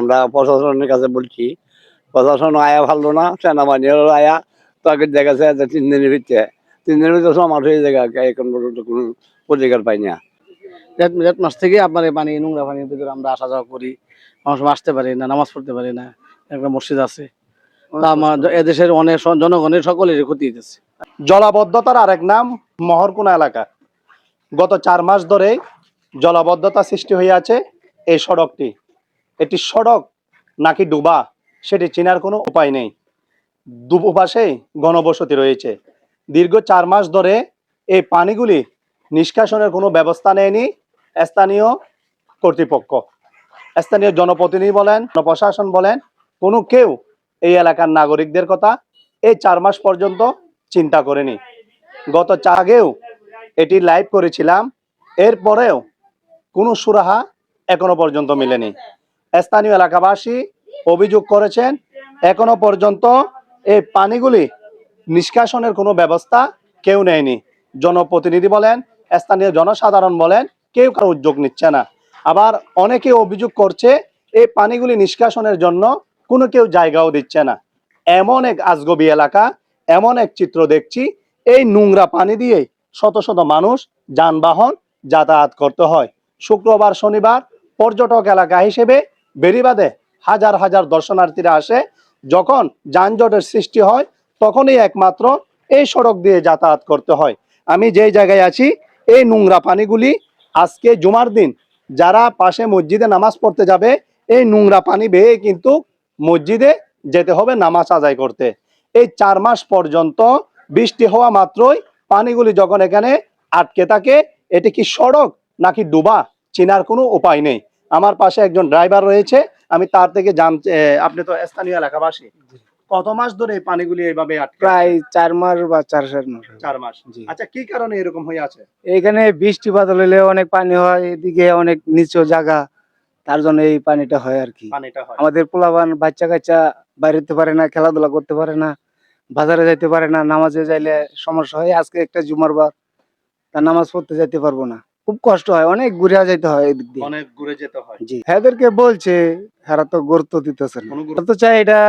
আমরা প্রশাসনের কাছে বলছি প্রশাসন আয়া ভালো না সেনাবাহিনীর আয়া তাকে দেখেছে যে তিন দিনের ভিতরে তিন দিনের ভিতরে সমাজ হয়ে যায় এখন পর্যন্ত কোনো প্রতিকার পাই না। জেঠ জেঠ মাস থেকে আপনার এই পানি নোংরা পানির ভিতরে আমরা আসা যাওয়া করি মানুষ আসতে পারি না নামাজ পড়তে পারি না একটা মসজিদ আছে। আমার এদেশের অনেক জনগণের সকলেরই ক্ষতি হইতেছে। জলাবদ্ধতার আরেক নাম মহরকুনা এলাকা। গত চার মাস ধরে জলাবদ্ধতা সৃষ্টি হয়ে আছে এই সড়কটি। এটি সড়ক নাকি ডুবা, সেটি চেনার কোনো উপায় নেই। দুপাশে গণবসতি রয়েছে। দীর্ঘ চার মাস ধরে এই পানিগুলি নিষ্কাশনের কোনো ব্যবস্থা নেয়নি স্থানীয় কর্তৃপক্ষ। স্থানীয় জনপ্রতিনিধি বলেন প্রশাসন বলেন, কোনো কেউ এই এলাকার নাগরিকদের কথা এই চার মাস পর্যন্ত চিন্তা করেনি। গত চার আগেও এটি লাইভ করেছিলাম, এরপরেও কোনো সুরাহা এখনও পর্যন্ত মিলেনি। স্থানীয় এলাকাবাসী অভিযোগ করেছেন, এখনও পর্যন্ত এই পানিগুলি নিষ্কাশনের কোনো ব্যবস্থা কেউ নেয়নি। জনপ্রতিনিধি বলেন, স্থানীয় জনসাধারণ বলেন, কেউ কারও উদ্যোগ নিচ্ছে না। আবার অনেকে অভিযোগ করছে, এই পানিগুলি নিষ্কাশনের জন্য কোনো কেউ জায়গাও দিচ্ছে না। এমন এক আজগবি এলাকা, এমন এক চিত্র দেখছি, এই নোংরা পানি দিয়ে শত শত মানুষ যানবাহন যাতায়াত করতে হয়। শুক্রবার শনিবার পর্যটক এলাকা হিসেবে বেরিবাদে হাজার হাজার দর্শনার্থীরা আসে। যখন যানজটের সৃষ্টি হয়, তখনই একমাত্র এই সড়ক দিয়ে যাতায়াত করতে হয়। আমি যেই জায়গায় আছি, এই নোংরা পানিগুলি আজকে জুমার দিন, যারা পাশে মসজিদে নামাজ পড়তে যাবে, এই নোংরা পানি বেয়ে কিন্তু মসজিদে যেতে হবে নামাজ আদায় করতে। এই চার মাস পর্যন্ত বৃষ্টি হওয়া মাত্রই পানিগুলি যখন এখানে আটকে থাকে, এটি কি সড়ক নাকি ডুবা, চেনার কোনো উপায় নেই। আমার পাশে একজন ড্রাইভার রয়েছে আমি তার থেকে জানতে আপনি তো স্থানীয় এলাকাবাসী। কত মাস ধরে এই পানিগুলি এইভাবে আটকে প্রায় চার মাস বা চার চার মাস চার মাস। আচ্ছা কি কারণে এরকম হয়ে আছে? এখানে বৃষ্টি বাদল হলে অনেক পানি হয় এদিকে অনেক নিচু জায়গা তার জন্য এই পানিটা হয় আর কি। পানিটা হয়। আমাদের পোলাবান বাচ্চা কাচ্চা বাইরেতে পারে না খেলাধুলা করতে পারে না বাজারে যাইতে পারে না নামাজে যাইলে সমস্যা হয়। আজকে একটা জুমার বার তা নামাজ পড়তে যাইতে পারব না। খুব কষ্ট হয় অনেক ঘুরে যাইতে হয় এদিক দিয়ে। অনেক ঘুরে যেতে হয়। জি। কে বলছে হ্যাঁ তো গুরুত্ব দিতেছে না। তো চাই এটা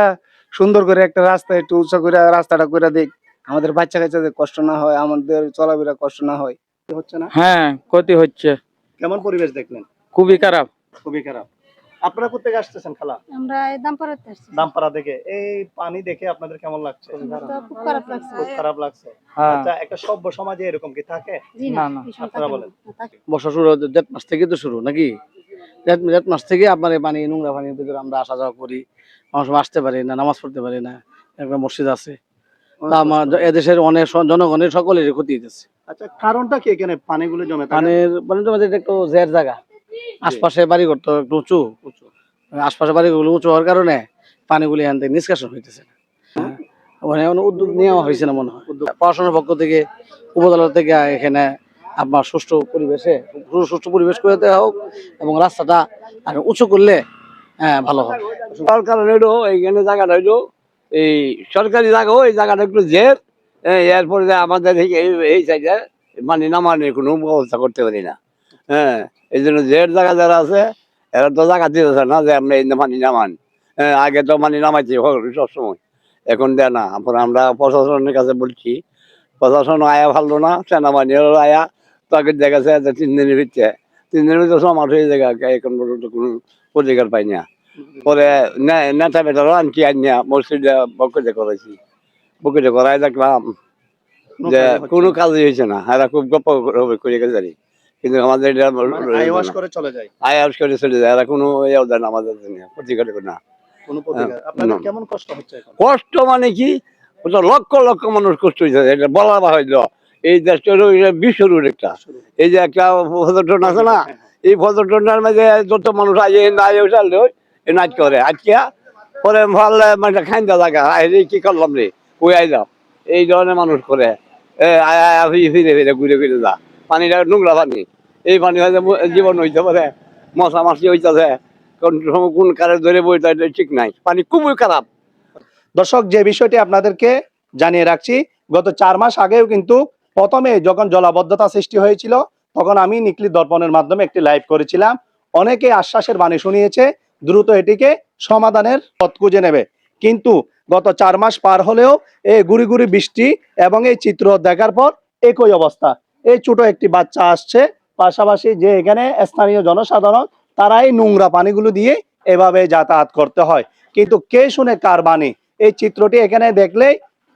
সুন্দর করে একটা রাস্তা একটু উঁচু করে রাস্তাটা করে দেখ। আমাদের বাচ্চা কাচ্চাদের কষ্ট না হয় আমাদের চলাফেরা কষ্ট না হয়। হচ্ছে না? হ্যাঁ ক্ষতি হচ্ছে। কেমন পরিবেশ দেখলেন? খুবই খারাপ। খুবই খারাপ। আপনারা কোথেকে আসতেছেন খালা? আমরা দামপাড়াতে আসছি দামপাড়া দেখে এই পানি দেখে আপনাদের কেমন লাগছে? খুব খারাপ লাগছে। খুব খারাপ লাগছে। হ্যাঁ। আচ্ছা একটা সভ্য সমাজে এরকম কি থাকে? না, না আপনারা বলেন। বর্ষা শুরু জেঠ মাস থেকে তো শুরু নাকি? জেঠ মাস থেকে আপনার এই পানি নোংরা পানির ভিতরে আমরা আসা যাওয়া করি। সময় আসতে পারি না নামাজ পড়তে পারি না। একটা মসজিদ আছে। আমার এদেশের অনেক জনগণের সকলেরই ক্ষতি হইতেছে। আচ্ছা কারণটা কি এখানে পানিগুলো জমে থাকে? পানির জন্য এটা একটু জের জায়গা। আশপাশে বাড়ি করতে একটু উঁচু উঁচু। আশপাশে বাড়িগুলো উঁচু হওয়ার কারণে পানিগুলি এখান থেকে নিষ্কাশন হইতেছে না। হ্যাঁ। ওখানে কোনো উদ্যোগ নেওয়া হয়েছে না মনে হয়। পড়াশোনার পক্ষ থেকে উপজেলা থেকে এখানে আপনার সুষ্ঠু পরিবেশে সুষ্ঠু পরিবেশ করে দেওয়া হোক এবং রাস্তাটা আর উঁচু করলে হ্যাঁ ভালো হবে। তার কারণ হইল এইখানে জায়গাটা হইল এই সরকারি জায়গা ওই জায়গাটা একটু জের। হ্যাঁ, এরপরে আমাদের এই এই- এই সাইডে মানে নামানোর কোনো ব্যবস্থা করতে পারি না। হ্যাঁ এই জন্য জের জায়গা যারা আছে এরা তো জায়গা দিতেছে না যে আমরা এই পানি নামান। হ্যাঁ আগে তো মানে নামাইছি সবসময়। এখন দেয় না। তারপরে আমরা প্রশাসনের কাছে বলছি প্রশাসন আয়া ভালো না সেনাবাহিনীর আয়া। তাকে দেখেছে যে তিন দিনের ভিতরে। তিন দিনের ভিতরে সমাজ হয়ে যায় এখন পর্যন্ত কোনো প্রতিকার পাই না। পরে নেতা বেটারও আনছি আনিয়া মসজিদে বকতে করেছি বকতে করাই দেখলাম যে কোনো কাজই হয়েছে না। এরা খুব গপ্প করে গেছে। কিন্তু আমাদের এটা মানে করে চলে যায়। আয়াস করে চলে যায়। এরা কোনো ইয়েও দেয় না আমাদের প্রতিকার না। হ্যাঁ, না। কেমন কষ্ট হচ্ছে কষ্ট মানে কি? ওটা লক্ষ লক্ষ মানুষ কষ্ট হয়েছে এটা বলা হইল এই দেশটা বিশ্বরূপ একটা। এই যে একটা পর্যটন আছে না এই পর্যটনের মাঝে যত মানুষ আগে নাই উঠাল এই নাচ করে। আজকে পরে ভালো মানে খাইন দা জায়গা আই কি করলাম রে? ওই আই যাও এই ধরনের মানুষ করে। এ আয় আয় ফিরে ফিরে ফিরে ঘুরে ঘুরে যা। পানিটা নোংরা পানি। এই পানি হয়তো জীবন হইতে পারে মশা মাছি হইতেছে কোন কারে ধরে বইটা ঠিক নাই। পানি খুবই খারাপ দর্শক যে বিষয়টি আপনাদেরকে জানিয়ে রাখছি গত চার মাস আগেও কিন্তু প্রথমে যখন জলাবদ্ধতা সৃষ্টি হয়েছিল তখন আমি নিকলি দর্পণের মাধ্যমে একটি লাইভ করেছিলাম। অনেকে আশ্বাসের বাণী শুনিয়েছে, দ্রুত এটিকে সমাধানের পথ খুঁজে নেবে। কিন্তু গত চার মাস পার হলেও এই গুড়ি গুড়ি বৃষ্টি এবং এই চিত্র দেখার পর একই অবস্থা। এই ছোট একটি বাচ্চা আসছে। পাশাপাশি যে এখানে স্থানীয় জনসাধারণ, তারাই নোংরা পানিগুলো দিয়ে এভাবে যাতায়াত করতে হয়। কিন্তু কে শুনে কার বাণী? এই চিত্রটি এখানে দেখলেই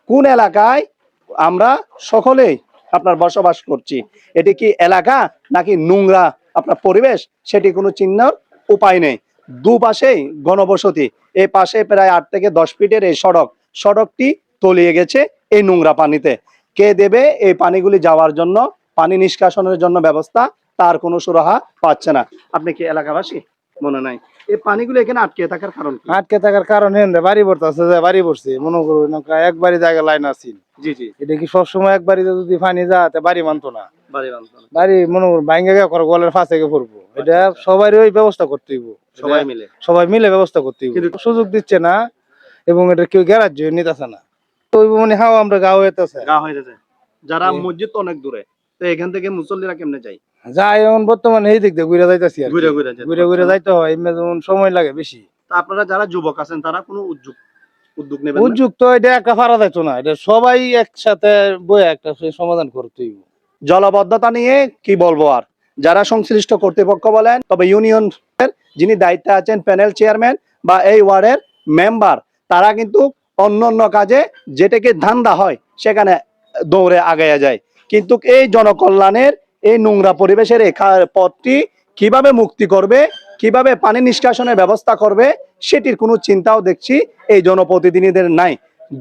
কোন এলাকায় আমরা সকলেই আপনার বসবাস করছি। এটি কি এলাকা নাকি নোংরা আপনার পরিবেশ? সেটি কোনো চিহ্নর উপায় নেই। দুপাশেই ঘনবসতি এই পাশে প্রায় আট থেকে দশ ফিটের এই সড়ক। সড়কটি তলিয়ে গেছে এই নোংরা পানিতে। কে দেবে এই পানিগুলি যাওয়ার জন্য পানি নিষ্কাশনের জন্য ব্যবস্থা তার কোনো সুরাহা পাচ্ছে না। আপনি কি এলাকাবাসী? মনে নাই। এই পানিগুলো এখানে আটকে থাকার কারণ আটকে থাকার কারণ হেন বাড়ি পড়তেছে যে বাড়ি পড়ছে মনে করো নৌকা একবারই জায়গা লাইন আছিল জি জি। এটা কি সবসময় একবারিতে যদি পানি যায় তা বাড়ি মানতো না। বাড়ি বান্ধব। বাড়ি মনে করো ভাঙ্গে গিয়ে গলের ফাঁসে গিয়ে পড়ব। এটা সবারই ওই ব্যবস্থা করতে হইব। সবাই মিলে। সবাই মিলে ব্যবস্থা করতে হইব। সুযোগ দিচ্ছে না এবং এটা কেউ গ্যারাজ্য নিতেছে না। তো মানে হাও আমরা গাও হইতেছে। গা হয়ে যারা মসজিদ তো অনেক দূরে তো এখান থেকে মুসল্লিরা কেমনে যায়? যাই এখন বর্তমানে এই দিক দিয়ে ঘুরে যাইতেছি আর ঘুরে ঘুরে ঘুরে ঘুরে যাইতে হয় এমনি যেমন সময় লাগে বেশি। আপনারা যারা যুবক আছেন তারা কোনো উদ্যোগ উদ্যোগ নেবেন না? উদ্যুক্ত এটা একটা ফারা যাইতো না এটা সবাই একসাথে বয়ে একটা সমাধান করতে হইব। জলবদ্ধতা নিয়ে কি বলব আর? যারা সংশ্লিষ্ট কর্তৃপক্ষ বলেন তবে ইউনিয়ন যিনি দায়িত্বে আছেন প্যানেল চেয়ারম্যান বা এই ওয়ার্ডের মেম্বার তারা কিন্তু অন্য অন্য কাজে যেটাকে ধান্দা হয়, সেখানে দৌড়ে আগাইয়া যায়। কিন্তু এই জনকল্যাণের এই নোংরা পরিবেশের পথটি কীভাবে মুক্তি করবে, কীভাবে পানি নিষ্কাশনের ব্যবস্থা করবে, সেটির কোনো চিন্তাও দেখছি এই জনপ্রতিনিধিদের নাই।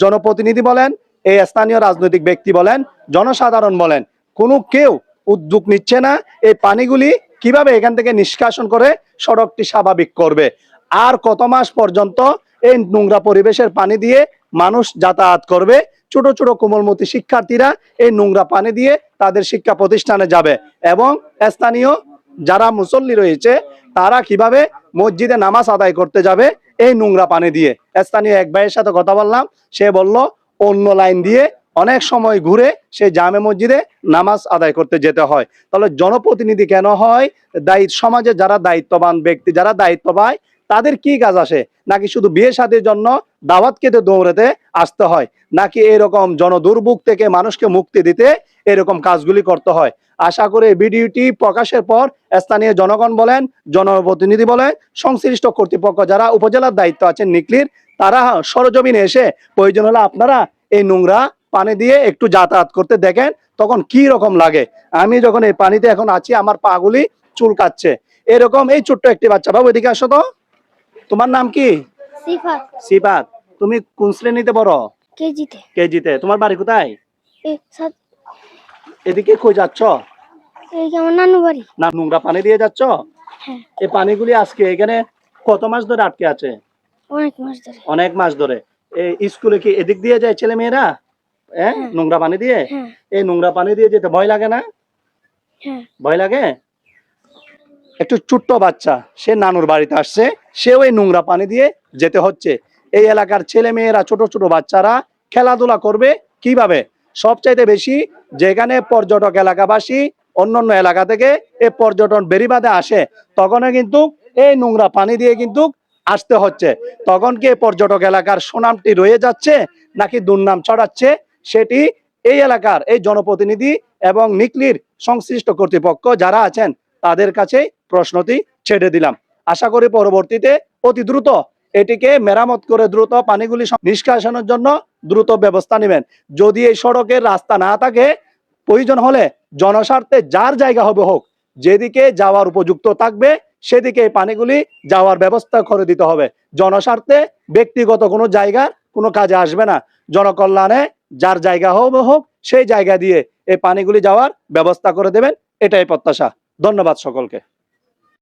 জনপ্রতিনিধি বলেন, এই স্থানীয় রাজনৈতিক ব্যক্তি বলেন, জনসাধারণ বলেন, কোনো কেউ উদ্যোগ নিচ্ছে না এই পানিগুলি কীভাবে এখান থেকে নিষ্কাশন করে সড়কটি স্বাভাবিক করবে। আর কত মাস পর্যন্ত এই নোংরা পরিবেশের পানি দিয়ে মানুষ যাতায়াত করবে। ছোট ছোট কোমলমতি শিক্ষার্থীরা এই নোংরা পানি দিয়ে তাদের শিক্ষা প্রতিষ্ঠানে যাবে এবং স্থানীয় যারা মুসল্লি রয়েছে, তারা কীভাবে মসজিদে নামাজ আদায় করতে যাবে এই নোংরা পানি দিয়ে? স্থানীয় এক ভাইয়ের সাথে কথা বললাম, সে বলল, অন্য লাইন দিয়ে অনেক সময় ঘুরে সেই জামে মসজিদে নামাজ আদায় করতে যেতে হয়। তাহলে জনপ্রতিনিধি কেন হয়? দায়িত্ব, সমাজে যারা দায়িত্ববান ব্যক্তি, যারা দায়িত্ব পায় তাদের কি কাজ আসে? নাকি শুধু বিয়ে শাদীর জন্য দাওয়াত খেতে দৌড়াতে আসতে হয়? নাকি এরকম জনদুর্ভোগ থেকে মানুষকে মুক্তি দিতে এরকম কাজগুলি করতে হয়? আশা করে ভিডিওটি প্রকাশের পর স্থানীয় জনগণ বলেন, জনপ্রতিনিধি বলেন, সংশ্লিষ্ট কর্তৃপক্ষ যারা উপজেলার দায়িত্ব আছেন নিকলির, তারা সরজমিনে এসে প্রয়োজন হলে আপনারা এই নোংরা পানি দিয়ে একটু যাতায়াত করতে দেখেন তখন কি রকম লাগে। আমি যখন এই পানিতে এখন আছি, আমার পাগুলি চুলকাচ্ছে। এরকম এই ছোট্ট একটি বাচ্চা। বাবু, এদিকে আসো তো। তোমার নাম কি? সিফাত। সিপাত তুমি কোন শ্রেণীতে বড় কেজিতে। কেজিতে। তোমার বাড়ি কোথায়? এদিকে কই যাচ্ছ? নানু বাড়ি। না নোংরা পানি দিয়ে যাচ্ছ? হ্যাঁ। এই পানিগুলি আজকে এখানে কত মাস ধরে আটকে আছে? অনেক মাস ধরে। অনেক মাস ধরে। এই স্কুলে কি এদিক দিয়ে যায় ছেলে মেয়েরা? হ্যাঁ? হ্যাঁ। নোংরা পানি দিয়ে? হ্যাঁ। এই নোংরা পানি দিয়ে যেতে ভয় লাগে না? ভয় লাগে? একটু ছোট্ট বাচ্চা, সে নানুর বাড়িতে আসছে সেও এই নোংরা পানি দিয়ে যেতে হচ্ছে। এই এলাকার ছেলে মেয়েরা ছোট ছোট বাচ্চারা খেলাধুলা করবে কীভাবে? সবচাইতে বেশি যেখানে পর্যটক এলাকাবাসী অন্যান্য এলাকা থেকে এই পর্যটন বেরিবাদে আসে, তখনও কিন্তু এই নোংরা পানি দিয়ে কিন্তু আসতে হচ্ছে। তখন কি পর্যটক এলাকার সুনামটি রয়ে যাচ্ছে নাকি দুর্নাম ছড়াচ্ছে, সেটি এই এলাকার এই জনপ্রতিনিধি এবং নিকলির সংশ্লিষ্ট কর্তৃপক্ষ যারা আছেন তাদের কাছে প্রশ্নটি ছেড়ে দিলাম। আশা করি পরবর্তীতে অতি দ্রুত এটিকে মেরামত করে দ্রুত পানিগুলি নিষ্কাশনের জন্য দ্রুত ব্যবস্থা নেবেন। যদি এই সড়কের রাস্তা না থাকে, প্রয়োজন হলে জনস্বার্থে যার জায়গা হবে হোক, যেদিকে যাওয়ার উপযুক্ত থাকবে, সেদিকে এই পানিগুলি যাওয়ার ব্যবস্থা করে দিতে হবে। জনস্বার্থে ব্যক্তিগত কোনো জায়গার কোনো কাজে আসবে না। জনকল্যাণে যার জায়গা হবে হোক, সেই জায়গা দিয়ে এই পানিগুলি যাওয়ার ব্যবস্থা করে দেবেন। এটাই প্রত্যাশা। ধন্যবাদ সকলকে।